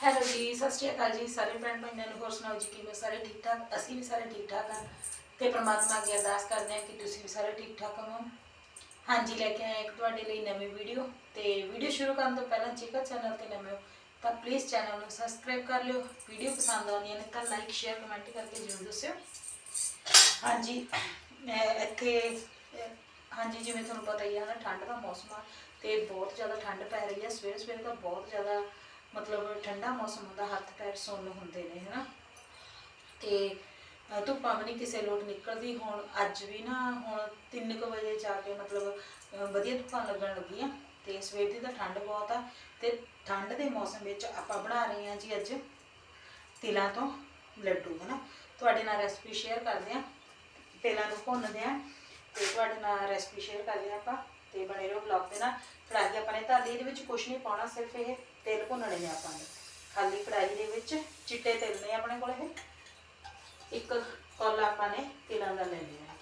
Hello ਜੀ, ਸਤਿ ਸ਼੍ਰੀ ਅਕਾਲ ਜੀ, ਸਾਰੇ ਭੈਣ ਭਾਈਆਂ ਨੂੰ ਹੋਰ ਸੁਣਾਓ ਜੀ, ਕਿਵੇਂ ਸਾਰੇ ਠੀਕ ਠਾਕ? ਅਸੀਂ ਵੀ ਸਾਰੇ ਠੀਕ ਠਾਕ ਹਾਂ ਤੇ ਪ੍ਰਮਾਤਮਾ ਅੱਗੇ ਅਰਦਾਸ ਕਰਦੇ ਹਾਂ ਕਿ ਤੁਸੀਂ ਵੀ ਸਾਰੇ ਠੀਕ ਠਾਕ ਹੋਵੋ। ਹਾਂਜੀ, ਲੈ ਕੇ ਆਏ ਇੱਕ ਤੁਹਾਡੇ ਲਈ ਨਵੀਂ ਵੀਡੀਓ ਤੇ ਵੀਡੀਓ ਸ਼ੁਰੂ ਕਰਨ ਤੋਂ ਪਹਿਲਾਂ ਜੇਕਰ ਚੈਨਲ ਤੇ ਨਵੇਂ ਹੋ ਤਾਂ ਪਲੀਜ਼ ਚੈਨਲ ਨੂੰ ਸਬਸਕ੍ਰਾਈਬ ਕਰ ਲਿਓ। ਵੀਡੀਓ ਪਸੰਦ ਆਉਂਦੀਆਂ ਨੇ ਤਾਂ ਲਾਈਕ ਸ਼ੇਅਰ ਕਮੈਂਟ ਕਰਕੇ ਜ਼ਰੂਰ ਦੱਸਿਓ। ਹਾਂਜੀ ਇੱਥੇ, ਹਾਂਜੀ, ਜਿਵੇਂ ਤੁਹਾਨੂੰ ਪਤਾ ਹੀ ਹੈ ਨਾ, ਠੰਡ ਦਾ ਮੌਸਮ ਆ ਤੇ ਬਹੁਤ ਜ਼ਿਆਦਾ ਠੰਡ ਪੈ ਰਹੀ ਹੈ ਸਵੇਰੇ ਸਵੇਰੇ ਤਾਂ ਬਹੁਤ ਜ਼ਿਆਦਾ ਮਤਲਬ ਠੰਡਾ ਮੌਸਮ ਹੁੰਦਾ ਹੱਥ ਪੈਰ ਸੁੰਨ ਹੁੰਦੇ ਨੇ ਹਨਾ। ਤੇ ਅਹ, ਧੁੱਪਾਂ ਵੀ ਨਹੀਂ ਕਿਸੇ ਲੋਟ ਨਿਕਲਦੀ। ਹੁਣ ਅੱਜ ਵੀ ਨਾ ਹੁਣ 3:00 ਵਜੇ ਜਾ ਕੇ ਮਤਲਬ ਵਧੀਆ ਧੁੱਪਾਂ ਲੱਗਣ ਲੱਗੀਆਂ। ਤੇ ਸਵੇਰ ਦੀ ਤਾਂ ਠੰਡ ਬਹੁਤ ਆ। ਤੇ ਠੰਡ ਦੇ ਮੌਸਮ ਵਿੱਚ ਆਪਾਂ ਬਣਾ ਰਹੇ ਹਾਂ ਜੀ ਅੱਜ ਤਿਲਾਂ ਤੋਂ ਲੱਡੂ ਹਨਾ। ਤੁਹਾਡੇ ਨਾਲ ਰੈਸਪੀ ਸ਼ੇਅਰ ਕਰਦੇ ਹਾਂ। ਤਿਲਾਂ ਨੂੰ ਭੁੰਨਦੇ ਆ ਤੇ ਤੁਹਾਡੇ ਨਾਲ ਰੈਸਪੀ ਸ਼ੇਅਰ ਕਰਦੇ ਹਾਂ ਆਪਾਂ। ਤੇ ਬਣੇ ਰਹੋ ਬਲੌਗ ਦੇ ਨਾਲ। ਕੜਾਹੀ ਆਪਾਂ ਨੇ ਧਰ ਇਹਦੇ ਵਿੱਚ ਕੁਝ ਨਹੀਂ ਪਾਉਣਾ, ਸਿਰਫ ਇਹ ਤੇਲ ਭੁੰਨਣੇ ਨੇ ਆਪਾਂ ਨੇ। ਖਾਲੀ ਕੜਾਹੀ ਦੇ ਵਿੱਚ ਚਿੱਟੇ ਤਿਲ ਨੇ ਆਪਣੇ ਕੋਲ ਇਹ। ਇੱਕ ਕੌਲਾ ਆਪਾਂ ਨੇ ਤਿਲਾਂ ਦਾ ਲੈ ਲਿਆ।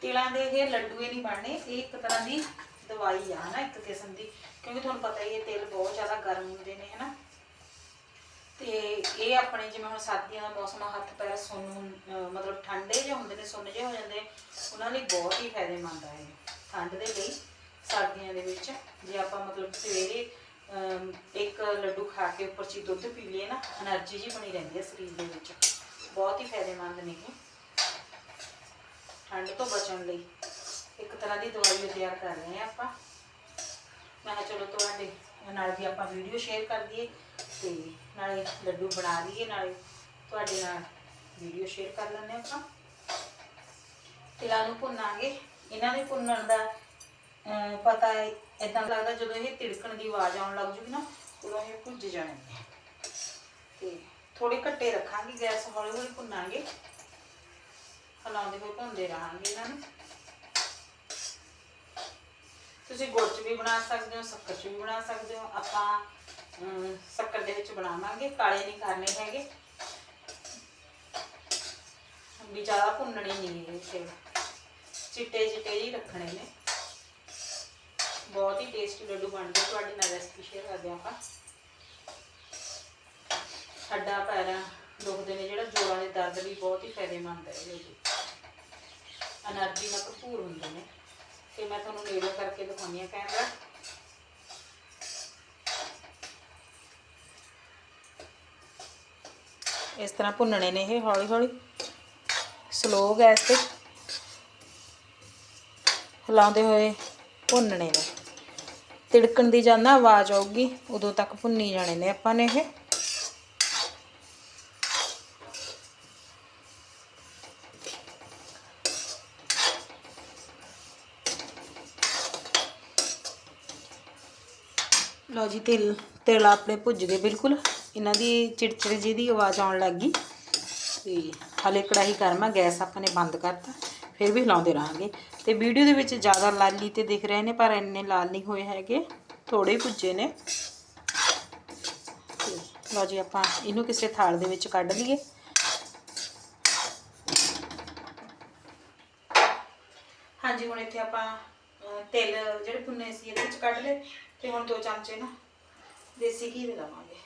ਤਿਲਾਂ ਦੇ ਇਹ ਲੱਡੂਏ ਹੀ ਨਹੀਂ ਬਣਨੇ, ਇਹ ਇੱਕ ਤਰ੍ਹਾਂ ਦੀ ਦਵਾਈ ਆ ਹਨਾ ਇੱਕ ਕਿਸਮ ਦੀ। ਕਿਉਂਕਿ ਤੁਹਾਨੂੰ ਪਤਾ ਹੀ ਹੈ ਤੇਲ ਬਹੁਤ ਜ਼ਿਆਦਾ ਗਰਮ ਹੁੰਦੇ ਨੇ, ਹਨਾ। ਤੇ ਇਹ ਆਪਣੇ ਜਿਵੇਂ ਹੁਣ ਸਰਦੀਆਂ ਦਾ ਮੌਸਮ ਆ ਹੱਥ ਪੈਰ ਸੋਨੂੰ ਮਤਲਬ ਠੰਡੇ ਜਿਹੇ ਹੁੰਦੇ ਨੇ ਸੁੰਨ ਜਿਹੇ ਹੋ ਜਾਂਦੇ ਉਹਨਾਂ ਲਈ ਬਹੁਤ ਹੀ ਫਾਇਦੇਮੰਦ ਆ ਇਹ ਠੰਡ ਦੇ ਲਈ ਸਰਦੀਆਂ ਦੇ ਵਿੱਚ। ਜੇ ਆਪਾਂ ਮਤਲਬ ਸਵੇਰੇ ਅਮ, ਇੱਕ ਲੱਡੂ ਖਾ ਕੇ ਉੱਪਰ ਚੀ ਦੁੱਧ ਪੀ ਲਈਏ ਨਾ એનર્ਜੀ ਜੀ ਬਣੀ ਰਹਿੰਦੀ ਹੈ ਸਰੀਰ ਦੇ ਵਿੱਚ। ਬਹੁਤ ਹੀ ਫਾਇਦੇਮੰਦ ਨੇ ਇਹ। ਠੰਡ ਤੋਂ ਬਚਣ ਲਈ ਇੱਕ ਤਰ੍ਹਾਂ ਦੀ ਦਵਾਈ ਓ ਤਿਆਰ ਕਰ ਰਹੇ ਆ ਆਪਾਂ। ਮੈਂ ਕਿਹਾ ਚਲੋ ਤੁਹਾਡੇ ਨਾਲ ਵੀ ਆਪਾਂ ਵੀਡੀਓ ਸ਼ੇਅਰ ਕਰ ਦਈਏ। ਤੇ ਨਾਲੇ ਲੱਡੂ ਬਣਾ ਲਈਏ ਨਾਲੇ ਤੁਹਾਡੇ ਨਾਲ ਵੀਡੀਓ ਸ਼ੇਅਰ ਕਰ ਲੈਂਦੇ ਆਪਾਂ। ਤਿਲਾਂ ਨੂੰ ਭੁੰਨਾਂਗੇ। ਇਹਨਾਂ ਦੇ ਭੁੰਨਣ ਦਾ ਅਮ, ਪਤਾ ਇਦਾਂ ਲੱਗਦਾ ਜਦੋਂ ਇਹ ਤਿੜਕਣ ਦੀ ਆਵਾਜ਼ ਆਉਣ ਲੱਗ ਜੂਗੀ ਨਾ ਉਦੋਂ ਇਹ ਭੁੱਜ ਜਾਣੇ ਤੇ ਥੋੜੇ ਘੱਟੇ ਰੱਖਾਂਗੇ ਗੈਸ ਹੌਲੀ ਹੌਲੀ ਭੁੰਨਾਂਗੇ। ਹਲਾਉਂਦੇ ਹੋਏ ਭੁੰਨਦੇ ਰਹਾਂਗੇ ਇਹਨਾਂ ਨੂੰ। ਤੁਸੀਂ ਗੁੜ ਚ ਵੀ ਬਣਾ ਸਕਦੇ ਹੋ ਸ਼ੱਕਰ ਚ ਵੀ ਬਣਾ ਸਕਦੇ ਹੋ। ਆਪਾਂ ਸ਼ੱਕਰ ਦੇ ਵਿੱਚ ਬਣਾਵਾਂਗੇ, ਕਾਲੇ ਨਹੀਂ ਕਰਨੇ ਹੈਗੇ। ਵੀ ਜ਼ਿਆਦਾ ਭੁੰਨਣੇ ਨਹੀਂ ਇਹ ਸੇਵ ਚਿੱਟੇ ਚਿੱਟੇ ਹੀ ਰੱਖਣੇ ਨੇ। ਬਹੁਤ ਹੀ ਟੇਸਟੀ ਲੱਡੂ ਬਣਦੇ, ਤੁਹਾਡੇ ਨਾਲ ਰੈਸਪੀ ਸ਼ੇਅਰ ਕਰਦੇ ਆਪਾਂ। ਹੱਡਾਂ ਪੈਰਾਂ ਦੁਖਦੇ ਨੇ, ਜਿਹੜਾ ਜੋੜਾਂ ਦੇ ਦਰਦ ਲਈ ਬਹੁਤ ਹੀ ਫਾਇਦੇਮੰਦ ਹੈ ਇਹ ਜੀ એનર્ਜੀ ਨਾਲ ਭਰਪੂਰ ਹੁੰਦੇ ਨੇ। ਤੇ ਮੈਂ ਤੁਹਾਨੂੰ ਨੇੜੇ ਕਰਕੇ ਦਿਖਾਉਂਦੀ ਆ ਕੈਮਰਾ। ਇਸ ਤਰ੍ਹਾਂ ਭੁੰਨਣੇ ਨੇ ਇਹ ਹੌਲੀ ਹੌਲੀ। ਸਲੋ ਗੈਸ ਤੇ ਹਿਲਾਉਂਦੇ ਹੋਏ ਭੁੰਨਣੇ ਨੇ। ਤਿੜਕਣ ਦੀ ਜਦ ਨਾ ਆਵਾਜ਼ ਆਊਗੀ, ਉਦੋਂ ਤੱਕ ਭੁੰਨੀ ਜਾਣੇ ਨੇ ਆਪਾਂ ਨੇ ਇਹ। ਲਓ ਜੀ, ਤਿਲ ਤਿਲ ਆਪਣੇ ਭੁੱਜ ਗਏ ਬਿਲਕੁਲ। ਇਹਨਾਂ ਦੀ ਚਿੜਚਿੜ ਜੀ ਦੀ ਆਵਾਜ਼ ਆਉਣ ਲੱਗ ਗਈ ਤੇ ਹਲੇ ਕੜਾਹੀ ਗਰਮ ਆ ਗੈਸ ਆਪਾਂ ਨੇ ਬੰਦ ਕਰਤਾ ਫਿਰ ਵੀ ਹਿਲਾਉਂਦੇ ਰਹਾਂਗੇ। ਤੇ ਵੀਡੀਓ ਦੇ ਵਿੱਚ ਜ਼ਿਆਦਾ ਲਾਲੀ ਤੇ ਦਿਖ ਰਹੇ ਨੇ ਪਰ ਇੰਨੇ ਲਾਲ ਨਹੀਂ ਹੋਏ ਹੈਗੇ ਥੋੜੇ ਹੀ ਭੁੱਜੇ ਨੇ। ਤੇ ਲਓ ਜੀ ਆਪਾਂ ਇਹਨੂੰ ਕਿਸੇ ਥਾਲ ਦੇ ਵਿੱਚ ਕੱਢ ਲਈਏ। ਹਾਂਜੀ ਹੁਣ ਇੱਥੇ ਆਪਾਂ ਅਹ, ਤਿਲ ਜਿਹੜੇ ਭੁੰਨੇ ਸੀ ਇਹਦੇ ਵਿੱਚ ਕੱਢ ਲਏ ਤੇ ਹੁਣ ਦੋ ਚਮਚੇ ਨਾ ਦੇਸੀ ਘੀ ਦੇ ਲਵਾਂਗੇ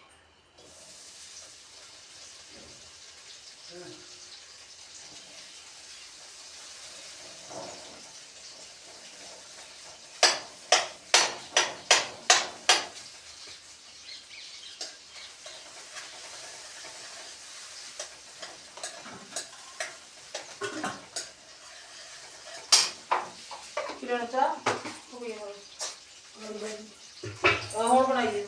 ਹੁਣ ਆਹ ਹੁਣ ਬਣਾਈਏ।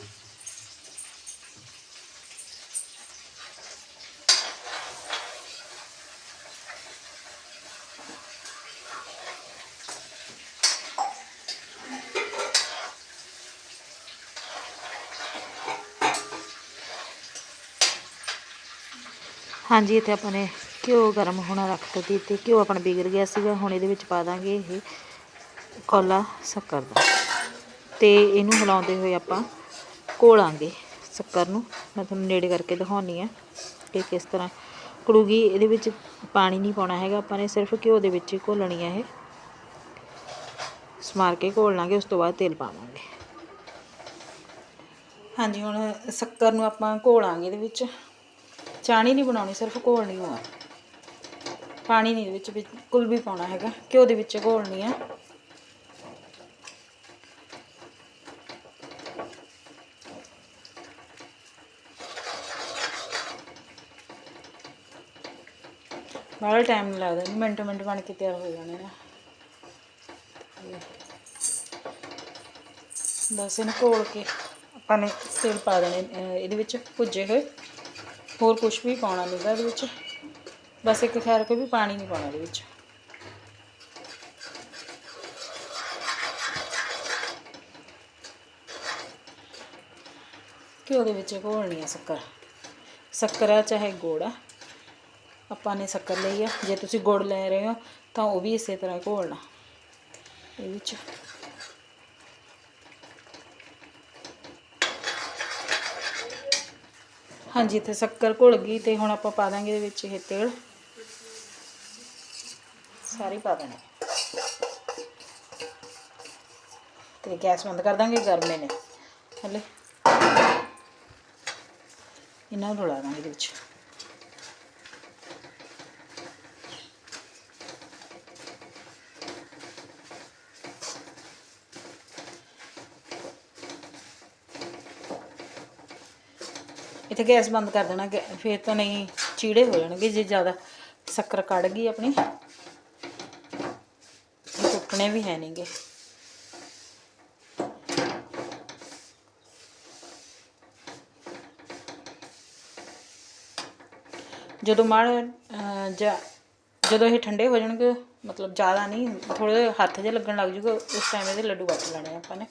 ਹਾਂਜੀ, ਇੱਥੇ ਆਪਾਂ ਨੇ ਘਿਓ ਗਰਮ ਹੋਣਾ ਰੱਖ ਦਿੱਤੀ ਤੇ ਘਿਓ ਆਪਣਾ ਵਿਗੜ ਗਿਆ ਸੀਗਾ, ਹੁਣ ਇਹਦੇ ਵਿੱਚ ਪਾ ਦਾਂਗੇ ਇਹ ਕੋਲਾ ਸ਼ੱਕਰ ਦਾ। ਤੇ ਇਹਨੂੰ ਹਿਲਾਉਂਦੇ ਹੋਏ ਆਪਾਂ ਘੋਲਾਂਗੇ ਸ਼ੱਕਰ ਨੂੰ। ਮੈਂ ਤੁਹਾਨੂੰ ਨੇੜੇ ਕਰਕੇ ਦਿਖਾਉਣੀ ਆ ਕਿ ਕਿਸ ਤਰ੍ਹਾਂ ਕੜੂਗੀ ਇਹਦੇ ਵਿੱਚ ਪਾਣੀ ਨਹੀਂ ਪਾਉਣਾ ਹੈਗਾ। ਆਪਾਂ ਨੇ ਸਿਰਫ ਘਿਓ ਦੇ ਵਿੱਚ ਹੀ ਘੋਲਣੀ ਆ ਇਹ। ਸਮਾਰ ਕੇ ਘੋਲ ਲਾਂਗੇ, ਉਸ ਤੋਂ ਬਾਅਦ ਤੇਲ ਪਾਵਾਂਗੇ। ਹਾਂਜੀ, ਹੁਣ ਸ਼ੱਕਰ ਨੂੰ ਆਪਾਂ ਘੋਲਾਂਗੇ ਇਹਦੇ ਵਿੱਚ। ਚਾਣੀ ਨਹੀਂ ਬਣਾਉਣੀ, ਸਿਰਫ ਘੋਲਣੀ ਹੋਆ ਪਾਣੀ ਨਹੀਂ ਇਹਦੇ ਵਿੱਚ ਬਿਲਕੁਲ ਵੀ ਪਾਉਣਾ ਹੈਗਾ। ਘਿਓ ਦੇ ਵਿੱਚ ਘੋਲਣੀ ਆ। ਬਾਹਲਾ ਟਾਈਮ ਨਹੀਂ ਲੱਗਦਾ, ਇਹਨੂੰ ਮਿੰਟ ਮਿੰਟ ਬਣ ਕੇ ਤਿਆਰ ਹੋ ਜਾਣੇ ਨੇ ਬਸ ਇਹਨੂੰ ਘੋਲ ਕੇ ਆਪਾਂ ਨੇ ਤੇਲ ਪਾ ਦੇਣੇ ਇਹਦੇ ਵਿੱਚ ਭੁੱਜੇ ਹੋਏ। ਹੋਰ ਕੁਝ ਵੀ ਪਾਉਣਾ ਨਹੀਂਗਾ ਇਹਦੇ ਵਿੱਚ। ਬਸ ਇੱਕ ਖੈਰ ਕੋਈ ਵੀ ਪਾਣੀ ਨਹੀਂ ਪਾਉਣਾ ਇਹਦੇ ਵਿੱਚ। ਘਿਓ ਦੇ ਵਿੱਚ ਘੋਲਣੀ ਹੈ ਸ਼ੱਕਰ। ਸ਼ੱਕਰ ਆ ਚਾਹੇ ਗੁੜ ਆ। ਆਪਾਂ ਨੇ ਸ਼ੱਕਰ ਲਈ ਆ। ਜੇ ਤੁਸੀਂ ਗੁੜ ਲੈ ਰਹੇ ਹੋ, ਤਾਂ ਉਹ ਵੀ ਇਸੇ ਤਰ੍ਹਾਂ ਘੋਲਣਾ। ਇਹ ਵਿੱਚ ਹਾਂਜੀ ਇੱਥੇ ਸ਼ੱਕਰ ਘੁਲ ਗਈ ਤੇ ਹੁਣ ਆਪਾਂ ਪਾ ਦਾਂਗੇ ਇਹਦੇ ਵਿੱਚ ਇਹ ਤੇਲ। ਸਾਰੇ ਪਾ ਦੇਣੇ। ਤੇ ਗੈਸ ਬੰਦ ਕਰ ਦਾਂਗੇ ਗਰਮੇ ਨੇ। ਹਲੇ। ਇਹਨਾਂ ਨੂੰ ਰਲਾ ਦਾਂਗੇ ਇਹਦੇ ਵਿੱਚ। ਇੱਥੇ ਗੈਸ ਬੰਦ ਕਰ ਦੇਣਾ ਗੈ- ਫਿਰ ਤਾਂ ਨਹੀਂ ਚੀੜੇ ਹੋ ਜਾਣਗੇ ਜੇ ਜ਼ਿਆਦਾ ਸ਼ੱਕਰ ਕੱਢ ਗਈ ਆਪਣੀ। ਇਹ ਟੁੱਟਣੇ ਵੀ ਹੈ ਨਹੀਂਗੇ ਜਦੋਂ ਮਾੜ ਅਹ, ਜਾਂ ਜਦੋਂ ਇਹ ਠੰਡੇ ਹੋ ਜਾਣਗੇ ਮਤਲਬ ਜ਼ਿਆਦਾ ਨਹੀਂ ਥੋੜੇ ਹੱਥ ਜੇ ਲੱਗਣ ਲੱਗ ਜੂਗਾ ਉਸ ਟਾਈਮ ਇਹਦੇ ਲੱਡੂ ਵੱਟ ਲੈਣੇ ਆ ਆਪਾਂ ਨੇ।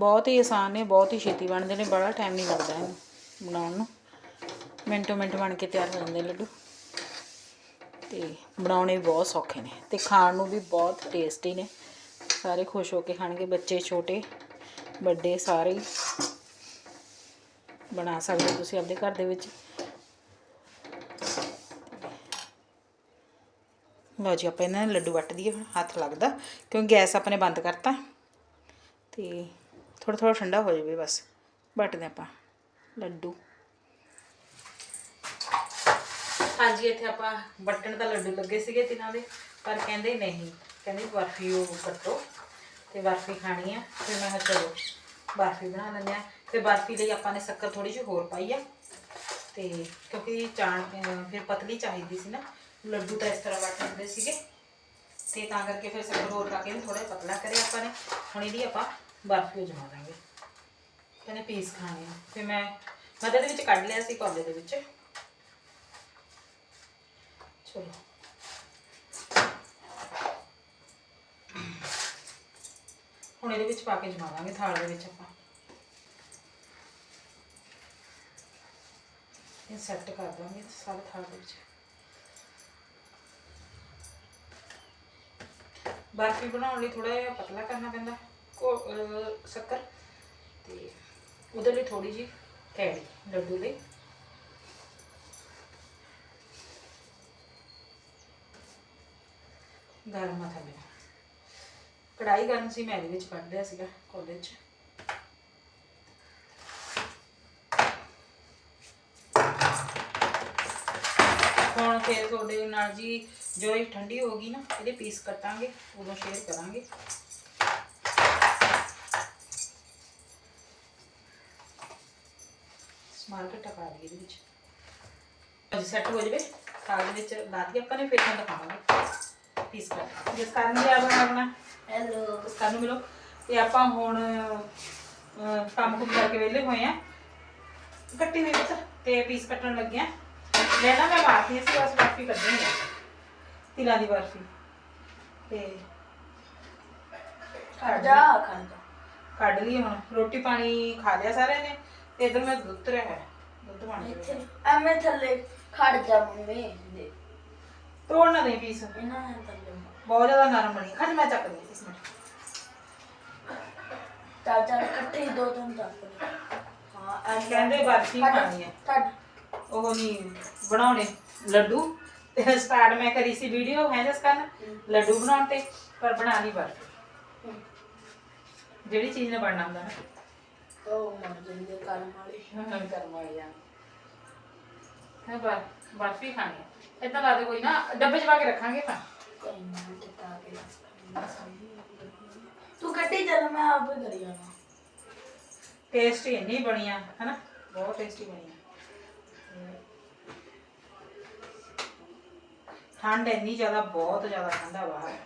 ਬਹੁਤ ਹੀ ਆਸਾਨ ਨੇ, ਬਹੁਤ ਹੀ ਛੇਤੀ ਬਣਦੇ ਨੇ, ਬੜਾ ਟਾਈਮ ਨਹੀਂ ਲੱਗਦਾ ਇਹਨੂੰ ਬਣਾਉਣ ਨੂੰ। ਮਿੰਟੋ ਮਿੰਟ ਬਣ ਕੇ ਤਿਆਰ ਹੋ ਜਾਂਦੇ ਲੱਡੂ। ਤੇ ਬਣਾਉਣੇ ਬਹੁਤ ਸੌਖੇ ਨੇ ਤੇ ਖਾਣ ਨੂੰ ਵੀ ਬਹੁਤ ਟੇਸਟੀ ਨੇ। ਸਾਰੇ ਖੁਸ਼ ਹੋ ਕੇ ਖਾਣਗੇ, ਬੱਚੇ ਛੋਟੇ, ਵੱਡੇ ਸਾਰੇ ਬਣਾ ਸਕਦੇ ਹੋ ਤੁਸੀਂ ਆਪਦੇ ਘਰ ਦੇ ਵਿੱਚ। ਲਓ ਜੀ, ਆਪਾਂ ਇਹਨਾਂ ਨੇ ਲੱਡੂ ਵੱਟ ਦਈਏ ਹੁਣ, ਹੱਥ ਲੱਗਦਾ ਕਿਉਂਕਿ ਗੈਸ ਆਪਾਂ ਨੇ ਬੰਦ ਕਰਤਾ। ਤੇ ਥੋੜਾ ਥੋੜਾ ਠੰਡਾ ਹੋ ਜਾਵੇ ਬਸ ਵੱਟਦੇ ਆਪਾਂ ਲੱਡੂ ਹਾਂਜੀ ਇੱਥੇ ਆਪਾਂ ਵੱਟਣ ਦਾ ਲੱਡੂ ਲੱਗੇ ਸੀਗੇ ਤਿੰਨਾਂ ਦੇ ਪਰ ਕਹਿੰਦੇ ਨਹੀਂ ਕਹਿੰਦੇ ਬਰਫੀ ਉਹ ਕੱਟੋ ਤੇ ਬਰਫੀ ਖਾਣੀ ਆ ਫਿਰ ਮੈਂ ਕਿਹਾ ਚਲੋ ਬਰਫੀ ਬਣਾ ਲੈਂਦੇ ਆ ਤੇ ਬਰਫੀ ਲਈ ਆਪਾਂ ਨੇ ਸ਼ੱਕਰ ਥੋੜੀ ਜਿਹੀ ਹੋਰ ਪਾਈ ਆ ਤੇ ਕਿਉਂਕਿ ਚਾਣ ਅਹ ਫਿਰ ਪਤਲੀ ਚਾਹੀਦੀ ਸੀ ਨਾ ਲੱਡੂ ਤਾਂ ਇਸ ਤਰ੍ਹਾਂ ਵੱਟ ਹੁੰਦੇ ਸੀਗੇ ਤੇ ਤਾਂ ਕਰਕੇ ਫਿਰ ਸ਼ੱਕਰ ਹੋਰ ਪਾ ਕੇ ਥੋੜਾ ਪਤਲਾ ਕਰਿਆ ਆਪਾਂ ਨੇ ਹੁਣ ਇਹਦੀ ਆਪਾਂ ਬਰਫੀ ਜਮਾ ਦਾਂਗੇ। ਕਹਿੰਦੇ ਪੀਸ ਖਾਣੇ ਆ। ਫਿਰ ਮੈਂ ਮੈਂ ਤਾਂ ਇਹਦੇ ਵਿੱਚ ਕੱਢ ਲਿਆ ਸੀ ਕੋਲੇ ਦੇ ਵਿੱਚ। ਚਲੋ। ਹੁਣ ਇਹਦੇ ਵਿੱਚ ਪਾ ਕੇ ਜਮਾ ਦਾਂਗੇ, ਥਾਲ ਦੇ ਵਿੱਚ ਆਪਾਂ। ਇਹ ਸੈੱਟ ਕਰ ਦਾਂਗੇ ਸਾਰੇ ਥਾਲ ਦੇ ਵਿੱਚ। ਬਰਫੀ ਬਣਾਉਣ ਲਈ ਥੋੜਾ ਜਿਹਾ ਪਤਲਾ ਕਰਨਾ ਪੈਂਦਾ। ਸ਼ੱਕਰ ਤੇ ਉਹਦੇ ਲਈ ਥੋੜੀ ਜੀ ਕੈੜੀ ਲੱਡੂ ਲਈ। ਗਰਮ ਆ ਥੱਲੇ ਕੜਾਈ ਗਰਮ ਸੀ, ਮੈਂ ਇਹਦੇ ਵਿੱਚ ਕੱਢ ਲਿਆ ਸੀਗਾ ਕੋਲੇ 'ਚ। ਹੁਣ ਫਿਰ ਤੁਹਾਡੇ ਨਾਲ ਜੀ, ਜੋ ਇਹ ਠੰਡੀ ਹੋ ਗਈ ਨਾ, ਇਹਦੇ ਪੀਸ ਕੱਟਾਂਗੇ, ਉਦੋਂ ਸ਼ੇਅਰ ਕਰਾਂਗੇ। ਸਮਾਲ ਕੇ ਟਕਾ ਦਈਏ ਇਹਦੇ ਵਿੱਚ। ਅੱਜ ਸੈੱਟ ਹੋ ਜਵੇ। ਥਾਲ ਦੇ ਵਿੱਚ ਲਾ ਦਈਏ ਆਪਾਂ ਨੇ ਫਿਰ ਤੁਹਾਨੂੰ ਦਿਖਾਵਾਂਗੇ। ਪੀਸ ਕੱਟ ਜਿਸ ਕਾਰਨ ਜੀ ਆਪਣਾ ਆਪਣਾ ਹੈਲੋ ਕਾਰਨ ਨੂੰ ਮਿਲੋ? ਤੇ ਆਪਾਂ ਹੁਣ ਕੰਮ ਕੁਮ ਕਰਕੇ ਵਿਹਲੇ ਹੋਏ ਆ। ਕੱਟੀ ਹੋਈ ਬਸ ਤੇ ਪੀਸ ਕੱਟਣ ਲੱਗੇ ਆ। ਲੈਣਾ ਮੈਂ ਬਾਕੀ ਸੀ ਬਸ ਬਰਫੀ ਕੱਢਣੀ ਆ। ਤਿਲਾਂ ਦੀ ਬਰਫੀ ਤੇ ਖੜ ਜਾ ਕੱਢ ਲਈ ਹੁਣ। ਰੋਟੀ ਪਾਣੀ ਖਾ ਲਿਆ ਸਾਰਿਆਂ ਨੇ। ਇਧਰ ਮੈਂ ਦੁੱਧ ਰਿਹਾ। ਹੈ ਦੁੱਧ ਬਣ ਇੱਥੇ। ਗਿਆ ਐਵੇਂ ਥੱਲੇ ਖੜ ਜਾ ਮੰਮੀ ਦੇ। ਤੋੜ ਨਾ ਦੇ ਪੀਸ। ਇਹਨਾਂ ਨੇ ਥੱਲੇ। ਬਹੁਤ ਜ਼ਿਆਦਾ ਨਰਮ ਬਣੀ। ਖੜ ਮੈਂ ਚੱਕ ਲਈ ਇਸ ਮਿੰਟ ਚਾਚਾ ਨੇ ਇਕੱਠੇ ਹੀ ਦੋ ਤਿੰਨ ਚੱਕ ਹਾਂ ਐਂ ਕਹਿੰਦੇ ਬਰਫੀ ਖਾਣੀ ਹੈ ਛੱਡ ਉਹ ਨਹੀਂ ਬਣਾਉਣੇ ਲੱਡੂ। ਤੇ ਸਟਾਰਟ ਮੈਂ ਕਰੀ ਸੀ ਵੀਡੀਓ ਹੈ ਜਸ ਕਰਨ ਲੱਡੂ ਬਣਾਉਣ ਤੇ ਪਰ ਬਣਾ ਨਹੀਂ ਬਰਫੀ। ਜਿਹੜੀ ਚੀਜ਼ ਨੇ ਬਣਨਾ ਹੁੰਦਾ ਨਾ। ਉਹ ਮਰ ਜਾਂਦੇ ਕਰਮ ਵਾਲੀ ਨਵੀਂ ਕਰਮ ਵਾਲੀ ਆ। ਹੈ ਬਰ ਬਰਫੀ ਖਾਣੀ ਹੈ ਇਦਾਂ ਲਾ ਦੇ ਕੋਈ ਨਾ ਡੱਬੇ 'ਚ ਪਾ ਕੇ ਰੱਖਾਂਗੇ ਤਾਂ। ਕੋਈ ਨਾ ਟਿਕਾ ਕੇ ਤੂੰ ਕੱਢੀ ਚੱਲ ਮੈਂ ਆਪ ਹੀ ਕਰੀ ਜਾਣਾ। ਟੇਸਟੀ ਇੰਨੀ ਬਣੀਆਂ ਹਨਾ? ਬਹੁਤ ਟੇਸਟੀ ਬਣੀਆਂ ਠੰਡ ਇੰਨੀ ਜ਼ਿਆਦਾ ਬਹੁਤ ਜ਼ਿਆਦਾ ਠੰਡਾ ਬਾਹਰ।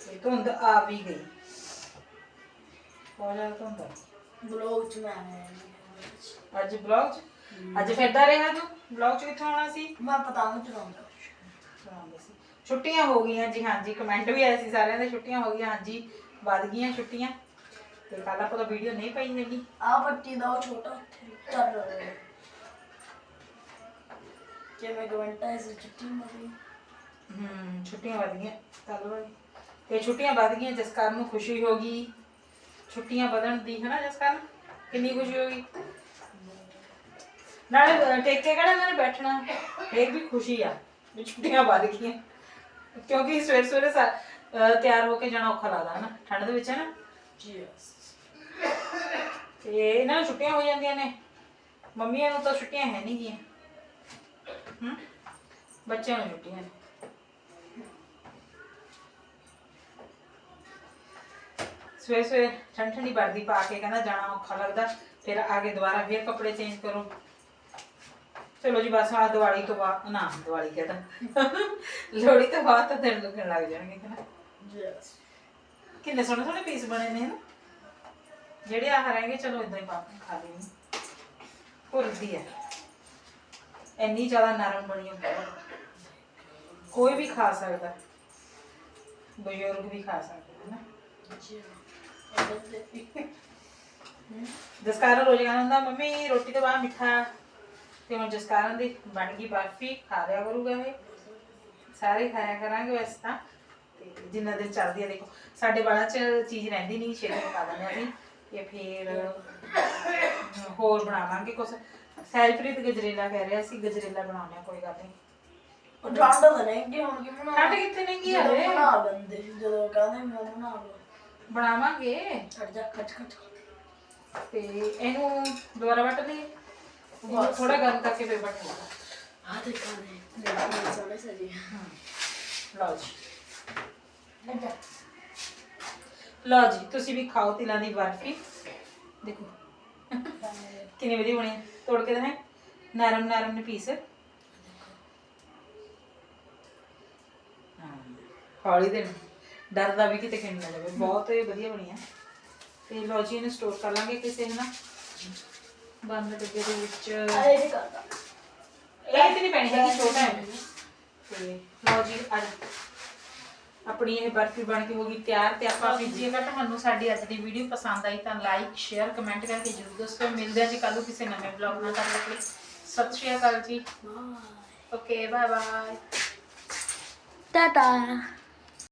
ਤੇ ਧੁੰਦ ਆ ਵੀ ਗਈ। ਬਹੁਤ ਜ਼ਿਆਦਾ ਧੁੰਦ ਬਲੌਗ ਚ ਮੈਂ ਆਇਆ ਅੱਜ ਬਲੌਗ ਚ? ਅੱਜ ਫਿਰਦਾ ਰਿਹਾ ਤੂੰ? ਬਲੌਗ ਚ ਕਿੱਥੋਂ ਆਉਣਾ ਸੀ? ਮੈਂ ਪਤੰਗ ਚਲਾਉਂਦਾ ਚਲਾਉਂਦੇ ਸੀ? ਛੁੱਟੀਆਂ ਹੋ ਗਈਆਂ ਜੀ ਹਾਂਜੀ। ਕਮੈਂਟ ਵੀ ਆਏ ਸੀ ਸਾਰਿਆਂ ਦੇ ਛੁੱਟੀਆਂ ਹੋ ਗਈਆਂ ਹਾਂਜੀ। ਵੱਧ ਗਈਆਂ ਛੁੱਟੀਆਂ। ਤੇ ਕੱਲ ਆਪਾਂ ਤਾਂ ਵੀਡੀਓ ਨਹੀਂ ਪਾਈ ਹੈਗੀ। ਆ ਪੱਟੀ ਦਾ ਉਹ ਛੋਟਾ ਉੱਥੇ ਚੱਲ ਰਿਹਾ ਜਿਵੇਂ ਗਵੰਟਾ ਇਸ ਚਿੱਟੀ ਮਰੀ ਹਮ ਛੁੱਟੀਆਂ ਵੱਧ ਗਈਆਂ। ਕੱਲ ਵਾਲੀ ਤੇ ਛੁੱਟੀਆਂ ਵੱਧ ਗਈਆਂ ਜਿਸ ਕਾਰਨ ਨੂੰ ਖੁਸ਼ੀ ਹੋ ਗਈ। ਛੁੱਟੀਆਂ ਵਧਣ ਦੀ ਹੈ ਨਾ ਜਿਸ ਕਾਰਨ? ਕਿੰਨੀ ਖੁਸ਼ੀ ਹੋ ਨਾਲੇ ਟੇਕੇ ਕਿਹੜਾ ਇਹਨਾਂ ਨੇ ਬੈਠਣਾ? ਫੇਰ ਵੀ ਖੁਸ਼ੀ ਆ, ਵੀ ਛੁੱਟੀਆਂ ਵੱਧ ਗਈਆਂ। ਕਿਉਂਕਿ ਸਵੇਰ ਸਵੇਰੇ ਤਿਆਰ ਹੋ ਕੇ ਜਾਣਾ ਔਖਾ ਲੱਗਦਾ ਹੈ ਨਾ ਠੰਡ ਦੇ ਵਿੱਚ ਹੈ ਨਾ ਯੈਸ ਤੇ ਇਹਨਾਂ ਨੂੰ ਛੁੱਟੀਆਂ ਹੋ ਜਾਂਦੀਆਂ ਨੇ। ਮੰਮੀਆਂ ਨੂੰ ਤਾਂ ਛੁੱਟੀਆਂ ਹੈ ਨਹੀਂ ਗੀਆਂ। ਹਮ ਬੱਚਿਆਂ ਨੂੰ ਛੁੱਟੀਆਂ ਨੇ। ਸਵੇਰੇ ਸਵੇਰੇ ਠੰਡ ਠੰਡੀ ਵਰਦੀ ਪਾ ਕੇ ਕਹਿੰਦਾ ਜਾਣਾ ਔਖਾ ਲੱਗਦਾ ਫਿਰ ਆ ਕੇ ਦੁਬਾਰਾ ਫਿਰ ਕੱਪੜੇ ਚੇਂਜ ਕਰੋ। ਚਲੋ ਜੀ ਬਸ ਆ ਦੀਵਾਲੀ ਤੋਂ ਬਾਅਦ ਨਾ ਦੀਵਾਲੀ ਕਹਿੰਦਾ ਲੋਹੜੀ ਤੋਂ ਬਾਅਦ ਤਾਂ ਦਿਨ ਲੱਗਣ ਲੱਗ ਜਾਣਗੇ ਕਹਿੰਦਾ ਯੈਸ ਕਿੰਨੇ ਸੋਹਣੇ ਸੋਹਣੇ ਪੀਸ ਬਣੇ ਨੇ ਨਾ ਜਿਹੜੇ ਆਹ ਰਹਿਣਗੇ ਚਲੋ ਇਦਾਂ ਹੀ ਪਾ ਕੇ ਖਾ ਲੈਣੀ ਭੁਰਦੀ ਹੈ। ਇੰਨੀ ਜ਼ਿਆਦਾ ਨਰਮ ਬਣੀ ਹੈ ਕੋਈ ਵੀ ਖਾ ਸਕਦਾ। ਬਜ਼ੁਰਗ ਵੀ ਖਾ ਸਕਦਾ ਹੈ ਨਾ ਜਸਕਾਰਨ ਰੋਜ਼ ਕਹਿੰਦਾ ਹੁੰਦਾ ਮੰਮੀ ਰੋਟੀ ਤੋਂ ਬਾਅਦ ਮਿੱਠਾ। ਤੇ ਹੁਣ ਜਸਕਾਰਨ ਦੀ ਬਣ ਗਈ ਬਰਫੀ ਖਾ ਲਿਆ ਕਰੂਗਾ ਇਹ। ਸਾਰੇ ਖਾਇਆ ਕਰਾਂਗੇ ਵੈਸੇ ਤਾਂ। ਤੇ ਜਿੰਨਾ ਦਿਨ ਚੱਲਦੀ ਆ ਦੇਖੋ ਸਾਡੇ ਬਾਲਾਂ 'ਚ ਚੀਜ਼ ਰਹਿੰਦੀ ਨਹੀਂ ਛੇਤੀ ਪਕਾ ਦਿੰਦੇ ਆ ਅਸੀਂ। ਇਹ ਫੇਰ ਹੋਰ ਬਣਾਵਾਂਗੇ ਕੁਛ। ਸੈਲਪ੍ਰੀਤ ਗਜਰੇਲਾ ਕਹਿ ਰਿਹਾ ਸੀ ਗਜਰੇਲਾ ਬਣਾਉਣੇ ਕੋਈ ਗੱਲ ਨਹੀਂ। ਉਹ ਠੰਡ ਤਾਂ ਨਹੀਂ ਕਿ ਹੁਣ ਕਿ ਬਣਾ ਠੰਡ ਕਿੱਥੇ ਨਹੀਂ ਗਈ ਹਲੇ ਬਣਾ ਲੈਂਦੇ ਜਦੋਂ ਕਹਿੰਦੇ ਮੈਂ ਬਣਾ ਬਣਾਵਾਂਗੇ। ਛੱਡ ਜਾ ਖਚ ਖਚ ਤੇ ਇਹਨੂੰ ਦੁਬਾਰਾ ਵੱਟ ਬਸ। ਥੋੜਾ ਗਰਮ ਕਰਕੇ ਫੇਰ ਵੱਟ ਲਈਏ। ਆ ਦੇਖਾ ਨੇ ਦੇਖੋ ਸੋਹਣੇ ਸਜੀ। ਲਓ ਜੀ। ਲਓ ਤੁਸੀਂ ਵੀ ਖਾਓ ਤਿਲਾਂ ਦੀ ਬਰਫੀ। ਦੇਖੋ। ਕਿੰਨੀ ਵਧੀਆ ਬਣੀ ਹੈ। ਤੋੜ ਕੇ ਦੇਣਾ ਨਰਮ ਨਰਮ ਨੇ ਪੀਸ ਹੌਲੀ ਦੇ ਡਰਦਾ ਵੀ ਕਿਤੇ ਕਿੰਨ ਨਾ ਜਾਵੇ। ਬਹੁਤ ਹੀ ਵਧੀਆ ਬਣੀ ਹੈ ਤੇ ਲਓ ਜੀ ਇਹਨੂੰ ਸਟੋਰ ਕਰ ਲਾਂਗੇ ਕਿਸੇ ਹਨਾ ਬੰਦ ਡੱਬੇ ਦੇ ਵਿੱਚ। ਆਏ ਨਹੀਂ ਕਰਦਾ ਇਹ ਤੇ ਨਹੀਂ ਪੈਣੀ ਹੈਗੀ ਛੋਟਾ ਹੈ। ਤੇ ਲਓ ਜੀ ਅੱਜ ਆਪਣੀ ਇਹ ਬਰਫੀ ਬਣ ਕੇ ਹੋ ਗਈ ਤਿਆਰ ਤੇ ਆਪਾਂ ਵੀ ਜੇਕਰ ਤੁਹਾਨੂੰ ਸਾਡੀ ਅੱਜ ਦੀ ਵੀਡੀਓ ਪਸੰਦ ਆਈ ਤਾਂ ਲਾਈਕ ਸ਼ੇਅਰ ਕਮੈਂਟ ਕਰਕੇ ਜਰੂਰ ਦੱਸੋ। ਮਿਲਦੇ ਹਾਂ ਜੀ ਕੱਲ ਨੂੰ ਕਿਸੇ ਨਵੇਂ ਵਲੌਗ ਨਾਲ ਤੱਕ ਲਈ। ਸਤਿ ਸ਼੍ਰੀ ਅਕਾਲ ਜੀ। Okay bye bye Tata